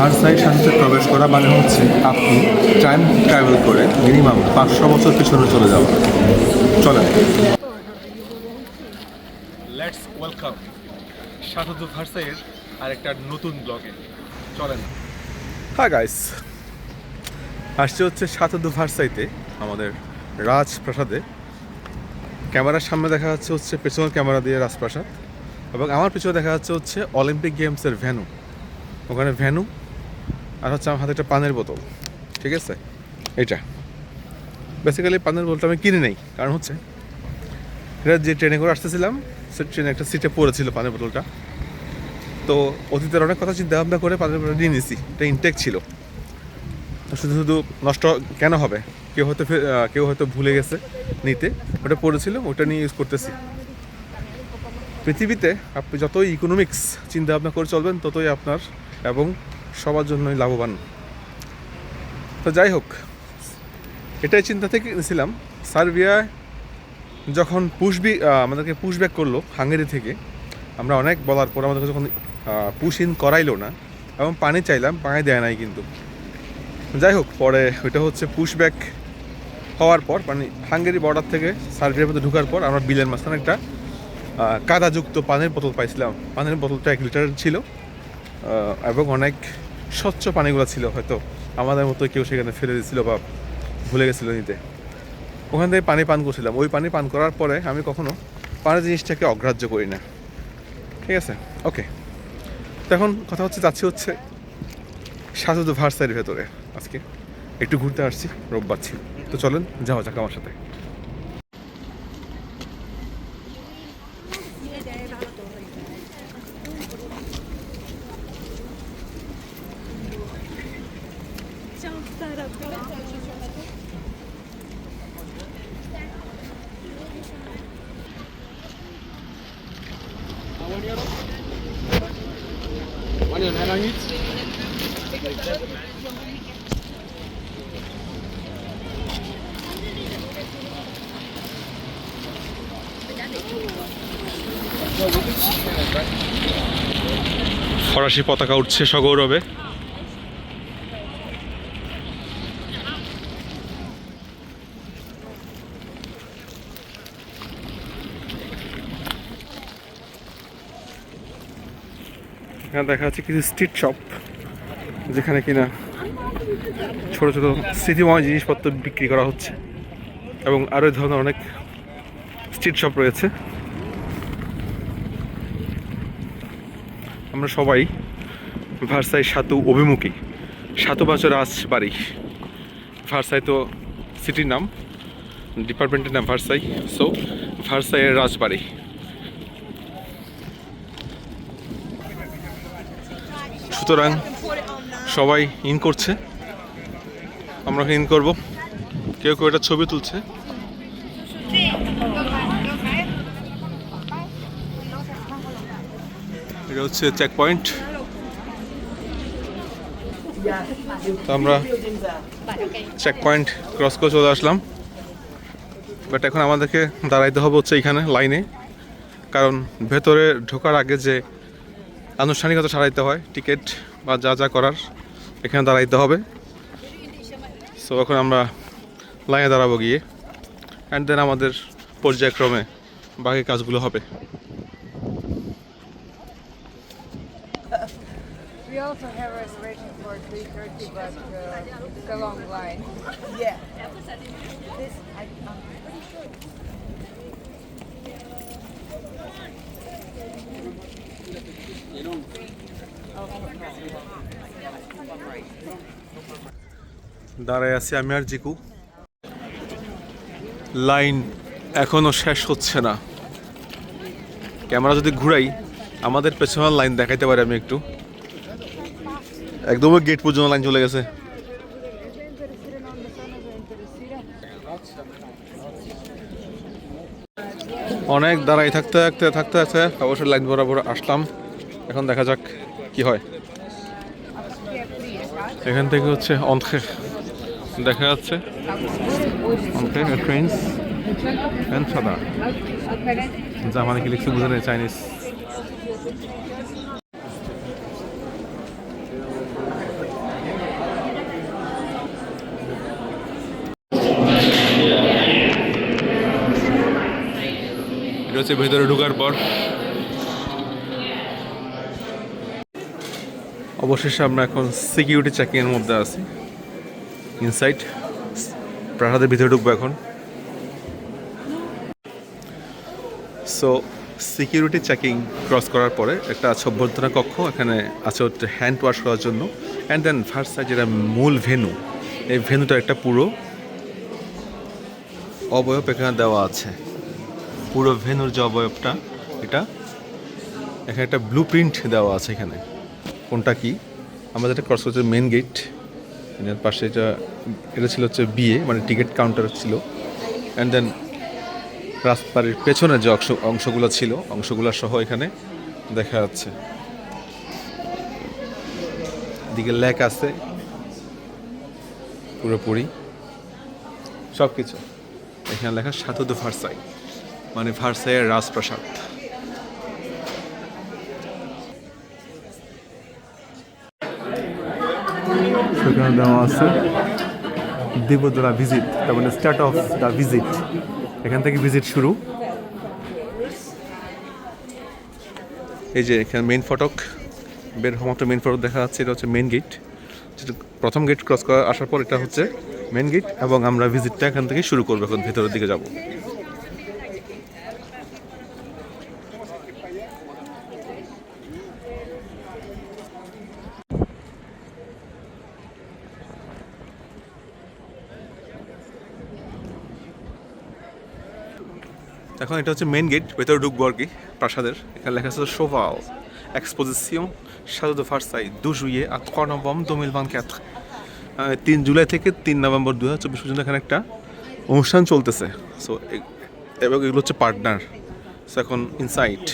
Versailles শান্তিতে প্রবেশ করা মানে হচ্ছে আপনি টাইম ট্রাভেল করে মিনিমাম পাঁচশো বছর পিছনে চলে যাওয়া। চলেন। লেটস ওয়েলকাম শাহদু ভার্সাইয়ের আরেকটা নতুন ব্লগে চলেন। হ্যাঁ গাইস আসছে হচ্ছে সাতদু ভার্সাইতে আমাদের রাজপ্রাসাদে। ক্যামেরার সামনে দেখা যাচ্ছে হচ্ছে পেছনের ক্যামেরা দিয়ে রাজপ্রাসাদ। এবং আমার পিছনে দেখা যাচ্ছে হচ্ছে অলিম্পিক গেমসের ভ্যানু ওখানে ভ্যানু আর হচ্ছে আমার হাতে একটা পানের বোতল, ঠিক আছে? এটা বেসিক্যালি পানের বোতলটা আমি কিনে নেই, কারণ হচ্ছে এটা যে ট্রেনে করে আসতেছিলাম, সে ট্রেনে একটা সিটে পড়েছিল পানের বোতলটা। তো অতীতের অনেক কথা চিন্তা ভাবনা করে পানের বোতলটা নিয়ে নিয়েছি এটা ইনটেক ছিল। শুধু শুধু নষ্ট কেন হবে? কেউ হয়তো কেউ হয়তো ভুলে গেছে নিতে। ওটা পড়েছিল, ওটা নিয়ে ইউজ করতেছি। পৃথিবীতে আপনি যতই ইকোনমিক্স চিন্তা ভাবনা করে চলবেন, ততই আপনার এবং সবার জন্যই লাভবান। তো যাই হোক, এটাই চিন্তা থেকে নিয়েছিলাম সার্বিয়ায় যখন পুশবি আমাদেরকে পুশ ব্যাক করল হাঙ্গেরি থেকে, আমরা অনেক বলার পর আমাদেরকে যখন পুশ ইন করাইলো না, এবং পানি চাইলাম, পানি দেয় নাই কিন্তু। যাই হোক, পরে ওইটা হচ্ছে পুশ ব্যাক হওয়ার পর মানে হাঙ্গেরি বর্ডার থেকে সার্বিয়ার মধ্যে ঢোকার পর আমরা বিলের মাঝখানে একটা কাদাযুক্ত পানির বোতল পাইছিলাম। পানির বোতলটা এক লিটার ছিল। এবং অনেক স্বচ্ছ পানিগুলো ছিল, হয়তো আমাদের মতো কেউ সেখানে ফেলে দিয়েছিল বা ভুলে গেছিল নিতে। ওখান থেকে পানি পান করছিলাম। ওই পানি পান করার পরে আমি কখনো পানি জিনিসটাকে অগ্রাহ্য করি না। ঠিক আছে? ওকে তো এখন কথা হচ্ছে, যাচ্ছি হচ্ছে সাজুদু ভার্সাইয়ের ভেতরে। আজকে একটু ঘুরতে আসছি, রোববার তো চলেন, যাওয়া যাক আমার সাথে। ফরাসি পতাকা উঠছে সগৌরবে। এখানে দেখা যাচ্ছে কিছু স্ট্রিট শপ যেখানে কিনা ছোট ছোট স্মৃতিময় জিনিসপত্র বিক্রি করা হচ্ছে এবং আরও ধরনের অনেক স্ট্রিট শপ রয়েছে। আমরা সবাই ভার্সাই সাতু অভিমুখী। সাতু বাজার রাজবাড়ি। ভার্সাই তো সিটির নাম, ডিপার্টমেন্টের নাম ভার্সাই। সো ভার্সাইয়ের রাজবাড়ি। সুতরাং সবাই ইন করছে। আমরা ইন করব। কেউ কেউ একটা ছবি তুলছে। এটা হচ্ছে চেক পয়েন্ট তো আমরা চেক পয়েন্ট ক্রস করে চলে আসলাম। বাট এখন আমাদেরকে দাঁড়াইতে হবে হচ্ছে এইখানে লাইনে কারণ ভেতরে ঢোকার আগে যে আনুষ্ঠানিকতা সারাইতে হয় টিকিট বা যা যা করার এখানে দাঁড়াইতে হবে। সো এখন আমরা লাইনে দাঁড়াবো গিয়ে। অ্যান্ড দেন আমাদের পর্যায়ক্রমে বাকি কাজগুলো হবে। We also have reservation for 3.30, but uh, it's a long line. Yeah. This, I, I'm pretty sure. দাঁড়ায় আছি আমি আর জিকু লাইন এখনও শেষ হচ্ছে না ক্যামেরা যদি ঘুরাই আমাদের পেছনের লাইন দেখাইতে পারি আমি একটু একদমই গেট পর্যন্ত লাইন চলে গেছে। অনেক দাঁড়াই থাকতে থাকতে থাকতে থাকতে অবশ্যই লাইন বরাবর আসলাম। এখন দেখা যাক কি হয়। এখান থেকে হচ্ছে অন্থে দেখা যাচ্ছে। অন্থে ট্রেন্স এন্ড সাদা। যা কি লিখছে, বুঝে চাইনিজ হচ্ছে ভেতরে ঢোকার পর। অবশেষে আমরা এখন সিকিউরিটি চেকিংয়ের মধ্যে আছি। ইনসাইড প্রাসাদের ভিতরে ঢুকবো এখন। সো সিকিউরিটি চেকিং ক্রস করার পরে একটা আছে অভ্যর্থনা কক্ষ, এখানে আছে হ্যান্ড ওয়াশ করার জন্য। অ্যান্ড দেন ফার্স্ট সাইড যেটা মূল ভেনু এই ভেনুটা একটা পুরো অবয়ব এখানে দেওয়া আছে। পুরো ভেনুর যে অবয়বটা, এটা এখানে একটা ব্লু প্রিন্ট দেওয়া আছে এখানে। কোনটা কি? আমাদের যেটা ক্রস করছি মেন গেটের পাশে এটা এটা ছিল হচ্ছে বিয়ে মানে টিকিট কাউন্টার ছিল। অ্যান্ড দেন রাস্তার পেছনে যে অংশ, অংশগুলো ছিল, অংশগুলো সহ এখানে দেখা যাচ্ছে। দিকে লেক আছে। পুরোপুরি। সব কিছু এখানে লেখা সাতুদ ফারসাই মানে ফারসাইয়ের রাজপ্রাসাদ। সেখানে দেওয়া আছে দেবদরা ভিজিট তার মানে স্টার্ট অফ দ্য ভিজিট এখান থেকে ভিজিট শুরু। এই যে এখানে মেইন ফটক বের হওয়া মাত্র মেইন ফটক দেখা যাচ্ছে এটা হচ্ছে মেইন গেট যেটা প্রথম গেট ক্রস করা আসার পর এটা হচ্ছে মেন গেট এবং আমরা ভিজিটটা এখান থেকে শুরু করব এখন ভেতরের দিকে যাব। এখন এটা হচ্ছে মেন গেট ভেতরে ঢুকবো আর কি, প্রাসাদের। এখানে লেখা আছে সোভাল এক্সপোজিশন সাদু দো ফার্সাই দু আর ক ক্যাথ তিন জুলাই থেকে তিন নভেম্বর দু হাজার চব্বিশ পর্যন্ত এখানে একটা অনুষ্ঠান চলতেছে। সো এবং এগুলো হচ্ছে পার্টনার সো এখন inside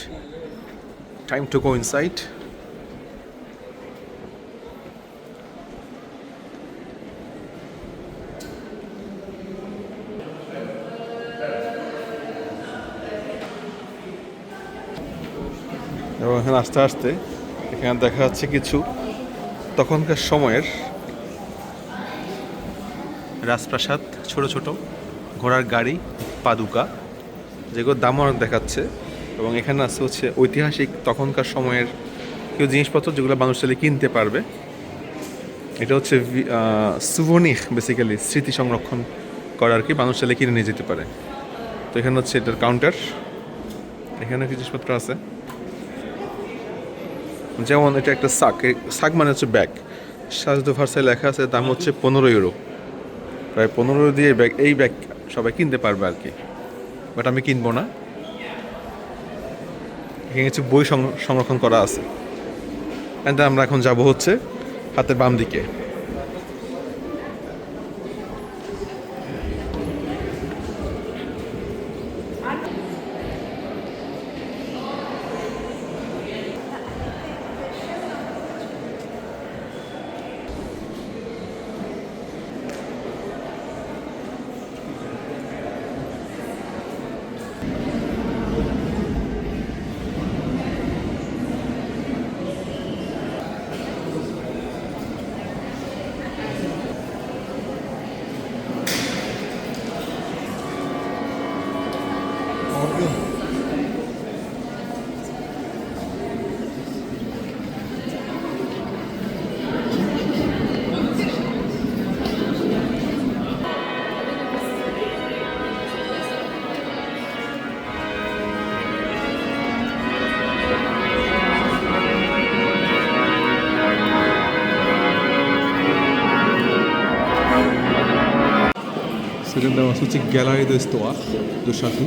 time to go inside এবং এখানে আস্তে আস্তে এখানে দেখা যাচ্ছে কিছু তখনকার সময়ের রাজপ্রাসাদ, ছোট ছোট ঘোড়ার গাড়ি, পাদুকা যেগুলোর দাম অনেক দেখাচ্ছে এবং এখানে আছে হচ্ছে ঐতিহাসিক তখনকার সময়ের কিছু জিনিসপত্র যেগুলো মানুষ চাইলে কিনতে পারবে। এটা হচ্ছে সুভনিক বেসিক্যালি স্মৃতি সংরক্ষণ করার কি, মানুষ চাইলে কিনে নিয়ে যেতে পারে। তো এখানে হচ্ছে এটার কাউন্টার এখানে কিছু জিনিসপত্র আছে। যেমন এটা একটা সাক শাক মানে হচ্ছে ব্যাগ। সাজদু ভার্সায় লেখা আছে, দাম হচ্ছে পনেরো ইউরো প্রায় পনেরো দিয়ে ব্যাগ, এই ব্যাগ সবাই কিনতে পারবে আর কি। বাট আমি কিনবো না। এখানে কিছু বই সংর- সংরক্ষণ করা আছে। আমরা এখন যাব হচ্ছে হাতের বাম দিকে। সেখানে দেওয়া আছে হচ্ছে গ্যালারি দে স্তোয়া দু সাথু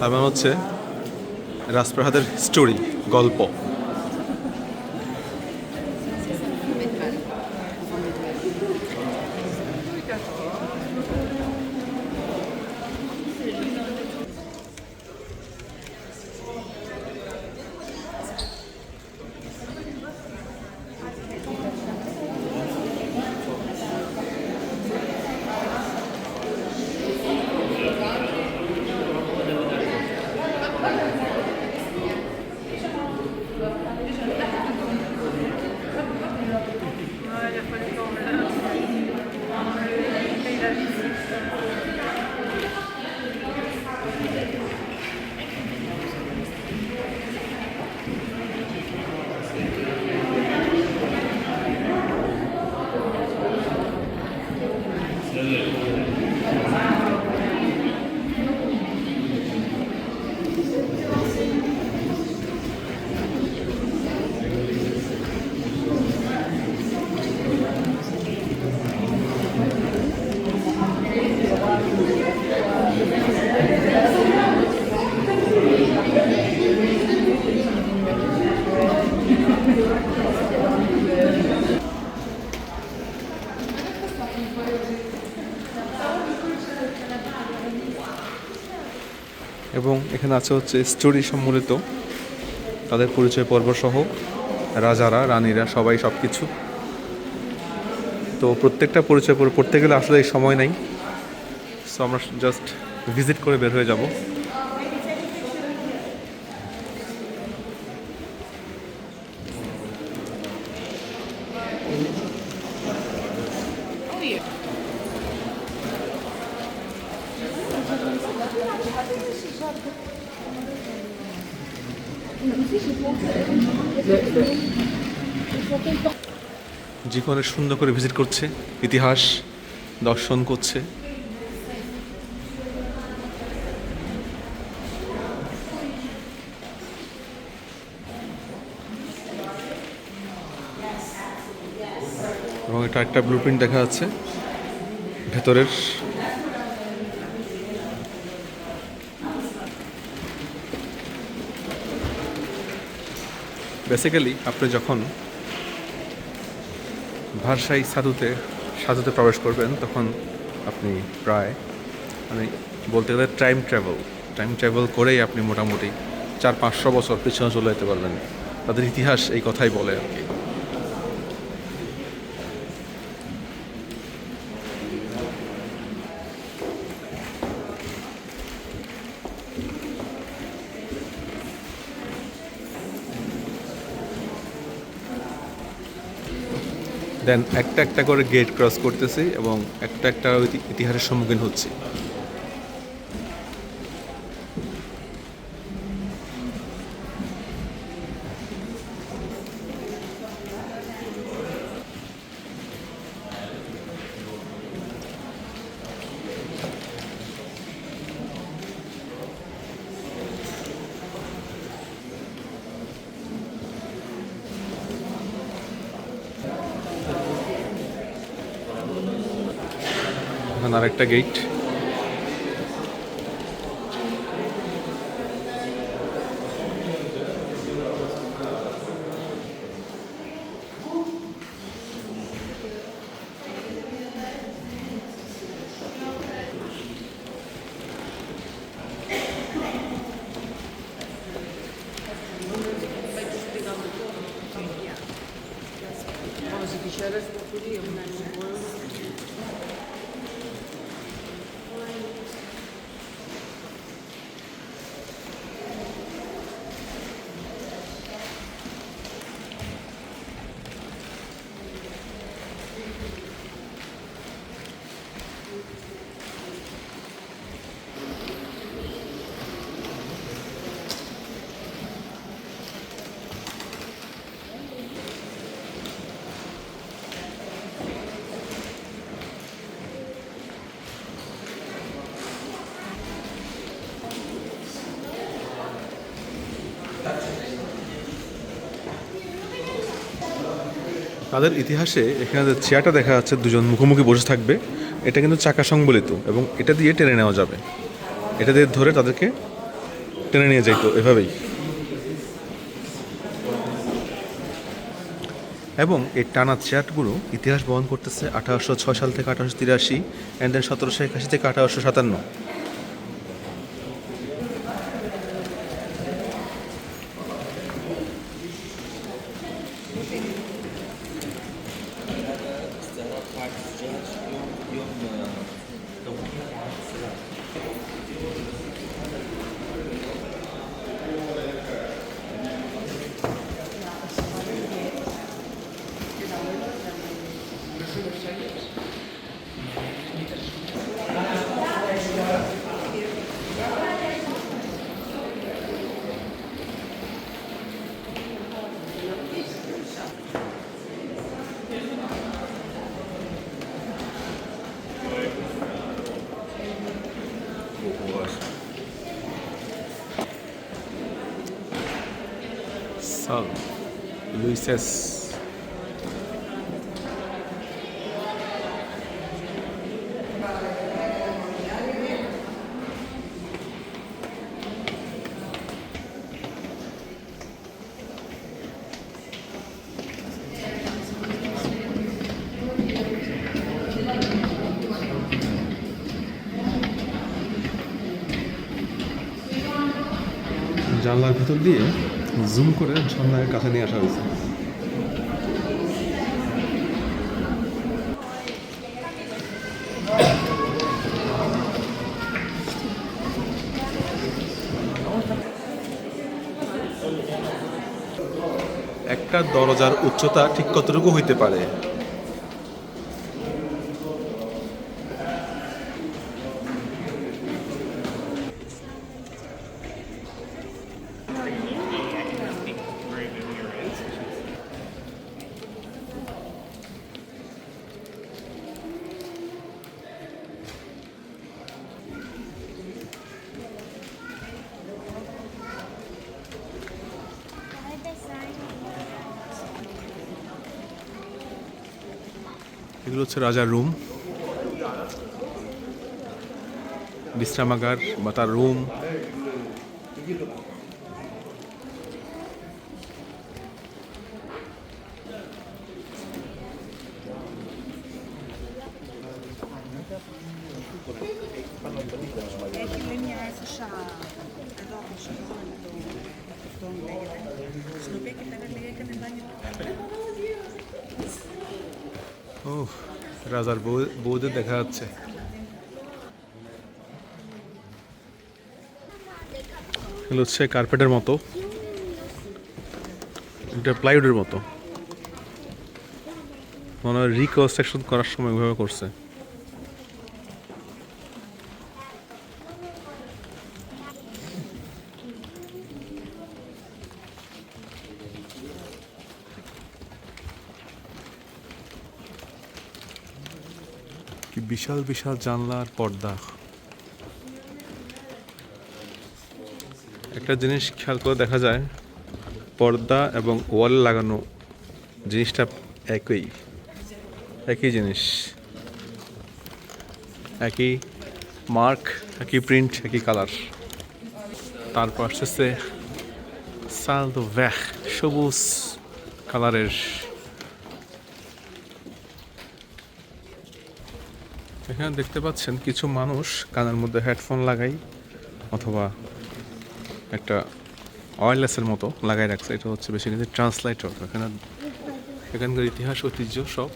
মানে হচ্ছে রাজপ্রাসাদের স্টোরি গল্প। এখানে আছে হচ্ছে স্টোরি সম্মিলিত তাদের পরিচয় পর্ব সহ রাজারা, রানীরা, সবাই সব কিছু তো প্রত্যেকটা পরিচয় পর্ব পড়তে গেলে আসলে সময় নেই। সো আমরা জাস্ট ভিজিট করে বের হয়ে যাব। জীবনে সুন্দর করে ভিজিট করছে, ইতিহাস দর্শন করছে। এবং এটা একটা ব্লু প্রিন্ট দেখা যাচ্ছে, ভেতরের। বেসিক্যালি আপনি যখন ভারসাই সাধুতে সাধুতে প্রবেশ করবেন, তখন আপনি প্রায় মানে বলতে গেলে টাইম ট্রাভেল টাইম ট্রাভেল করেই আপনি মোটামুটি চার পাঁচশো বছর পিছনে চলে যেতে পারবেন। তাদের ইতিহাস এই কথাই বলে আর কি। দেন একটা একটা করে গেট ক্রস করতেছি এবং একটা একটা ইতিহাসের সম্মুখীন হচ্ছি। আরেকটা গেট তাদের ইতিহাসে এখানে যে চেয়ারটা দেখা যাচ্ছে, দুজন মুখোমুখি বসে থাকবে, এটা কিন্তু চাকা সংবলিত এবং এটা দিয়ে টেনে নেওয়া যাবে। এটা দিয়ে ধরে তাদেরকে টেনে নিয়ে যাইতো এভাবেই। এবং এই টানা চেয়ারগুলো ইতিহাস বহন করতেছে আঠারোশো ছয় সাল থেকে আঠারোশো তিরাশি অ্যান্ড দেন সতেরোশো একাশি থেকে আঠারোশো সাতান্ন। শেষ জানলার ভিতর দিয়ে জুম করে সন্ধ্যায় কাছে নিয়ে আসা হয়েছে। দরজার উচ্চতা ঠিক কতটুকু হইতে পারে? এগুলো হচ্ছে রাজার রুম। বিশ্রামাগার বা তার রুম ও রাজার বউ বউদের দেখা যাচ্ছে এগুলো হচ্ছে কার্পেটের মতো। এটা প্লাইউডের মতো। মনে হয় রিকনস্ট্রাকশন করার সময় ওইভাবে করছে। কি বিশাল বিশাল জানলার পর্দা। একটা জিনিস খেয়াল করে দেখা যায়, পর্দা এবং ওয়াল লাগানো জিনিসটা একই একই জিনিস। একই মার্ক, একই প্রিন্ট, একই কালার। তারপর আসতেছে সাল দো ভ্যাহ, সবুজ কালারের। এখানে দেখতে পাচ্ছেন কিছু মানুষ কানের মধ্যে হেডফোন লাগাই অথবা একটা অয়েলেসের মতো লাগাই রাখছে। এটা হচ্ছে বেশি বেসিক্যালি ট্রান্সলেটর এখানে এখানকার ইতিহাস, ঐতিহ্য সব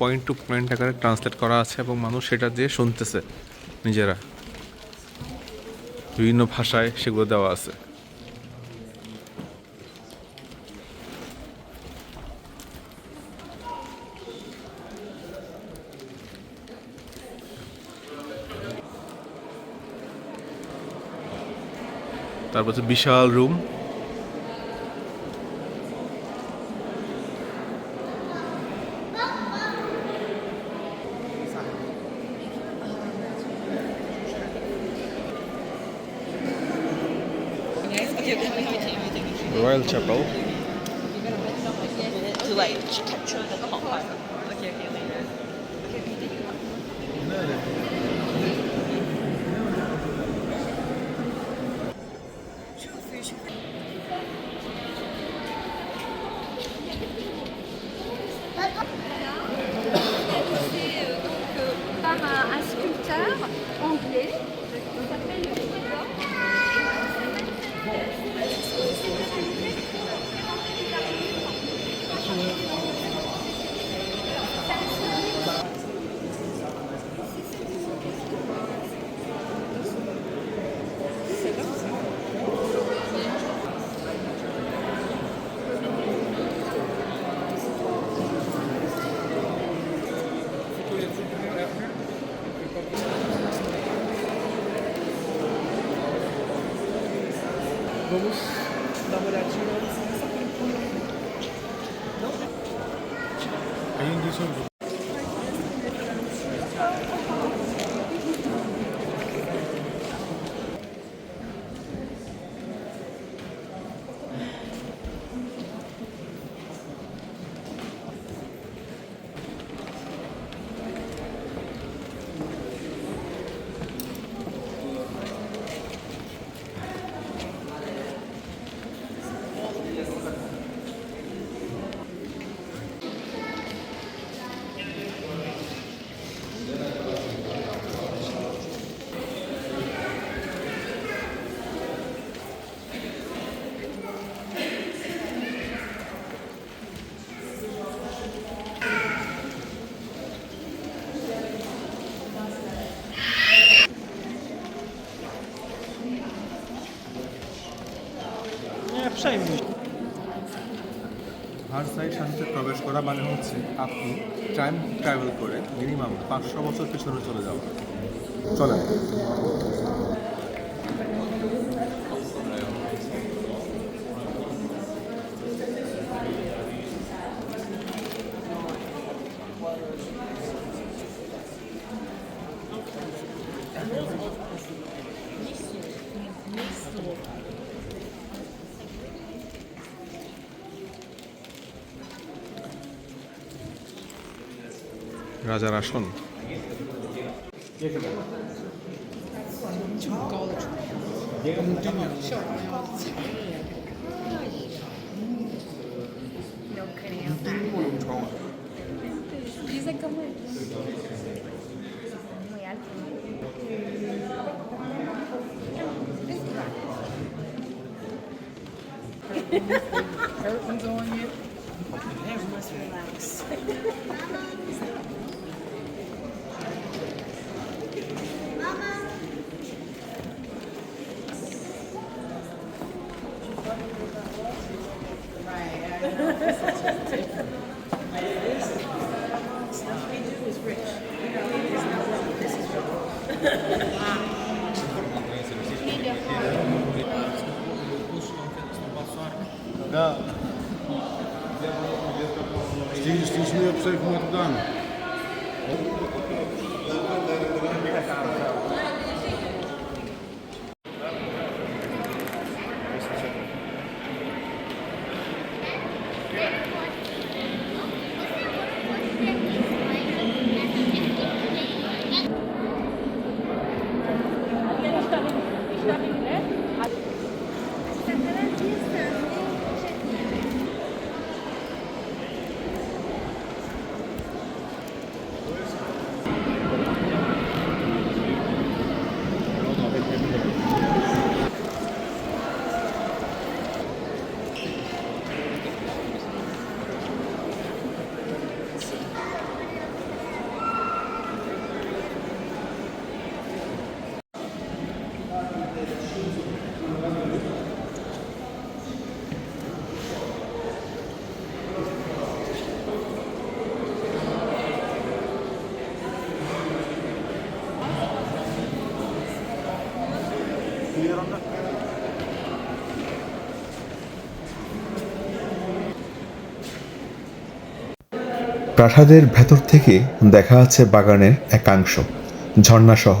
পয়েন্ট টু পয়েন্ট আকারে ট্রান্সলেট করা আছে এবং মানুষ সেটা দিয়ে শুনতেছে নিজেরা। বিভিন্ন ভাষায় সেগুলো দেওয়া আছে। তারপর হচ্ছে বিশাল room. Royal chapel Vamos dar uma olhadinha nessa pintura. Não. Ainda sobre Przejmuj. Versailles শান্তিতে প্রবেশ করা মানে হচ্ছে আপনি টাইম ট্রাভেল করে মিনিমাম পাঁচশো বছর পেছনে চলে যাওয়া চলেন রাজার আসন Dizem como é. প্রাসাদের ভেতর থেকে দেখা আছে বাগানের একাংশ ঝর্ণাসহ।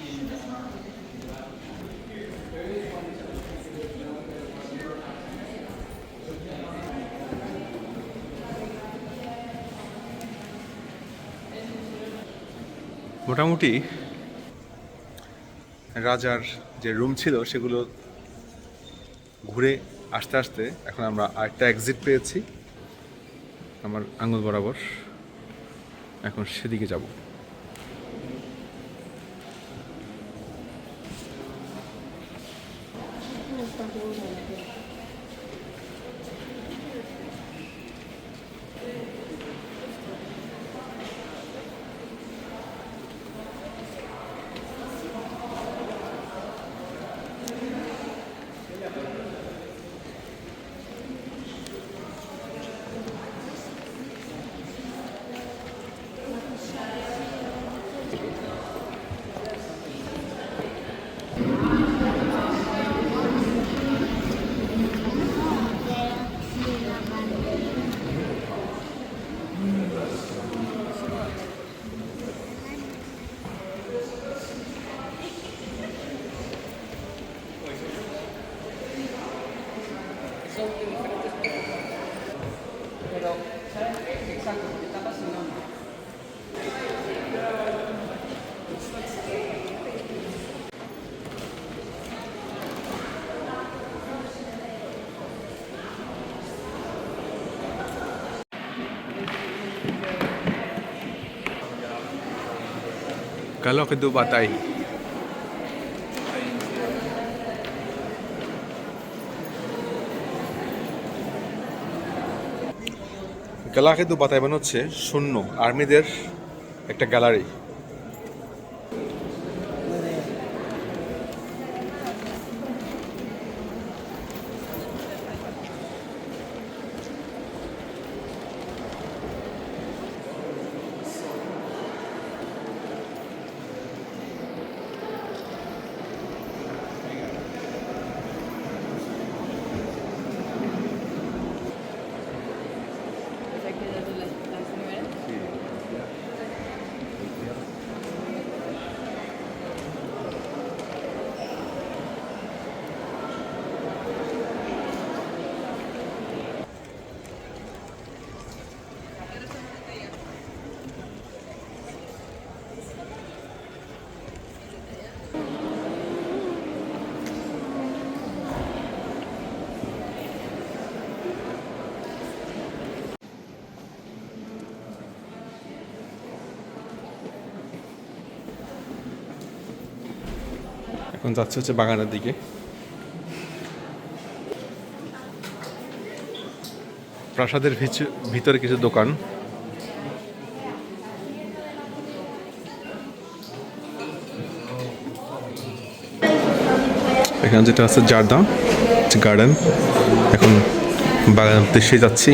মোটামুটি রাজার যে রুম ছিল, সেগুলো ঘুরে আসতে আসতে এখন আমরা আরেকটা এক্সিট পেয়েছি। আমার আঙুল বরাবর। এখন সেদিকে যাব। Kalau ke du batai. গালা কিন্তু বাতায় বানাচ্ছে শূন্য আর্মিদের একটা গ্যালারি এখন যাচ্ছে হচ্ছে বাগানের দিকে। প্রাসাদের ভিতরে কিছু দোকান। এখানে যেটা আছে জারদা, গার্ডেন। এখন বাগানের উদ্দেশ্যে যাচ্ছি।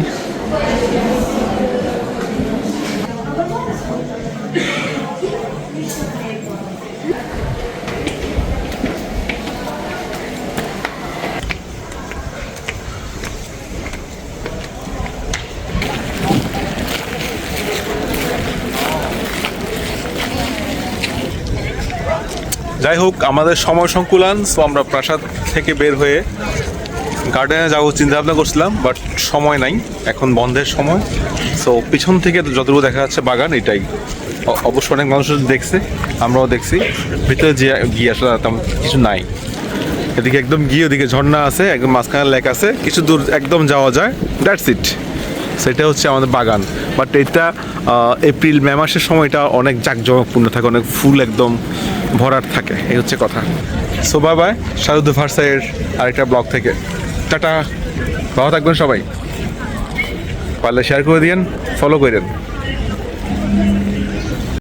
যাই হোক, আমাদের সময় সংকুলান সো আমরা প্রাসাদ থেকে বের হয়ে গার্ডেনে যাব চিন্তা ভাবনা করছিলাম বাট সময় নাই, এখন বন্ধের সময়। সো পিছন থেকে যতটুকু দেখা যাচ্ছে বাগান, এটাই। অবশ্য অনেক মানুষ দেখছে, আমরাও দেখছি, ভিতরে যে গিয়ে আসলে কিছু নাই। এদিকে একদম গিয়ে ওদিকে ঝর্ণা আছে, একদম মাঝখানে লেক আছে, কিছু দূর একদম যাওয়া যায় দ্যাটস ইট সেটা হচ্ছে আমাদের বাগান। বাট এটা এপ্রিল মে মাসের সময়টা অনেক জাঁকজমকপূর্ণ থাকে, অনেক ফুল একদম ভরাট থাকে, এই হচ্ছে কথা। সো বাই শারুদ্দ ভার্সাইয়ের আরেকটা ব্লগ থেকে। টাটা, ভালো থাকবেন সবাই। পারলে শেয়ার করে দিয়েন ফলো করেন।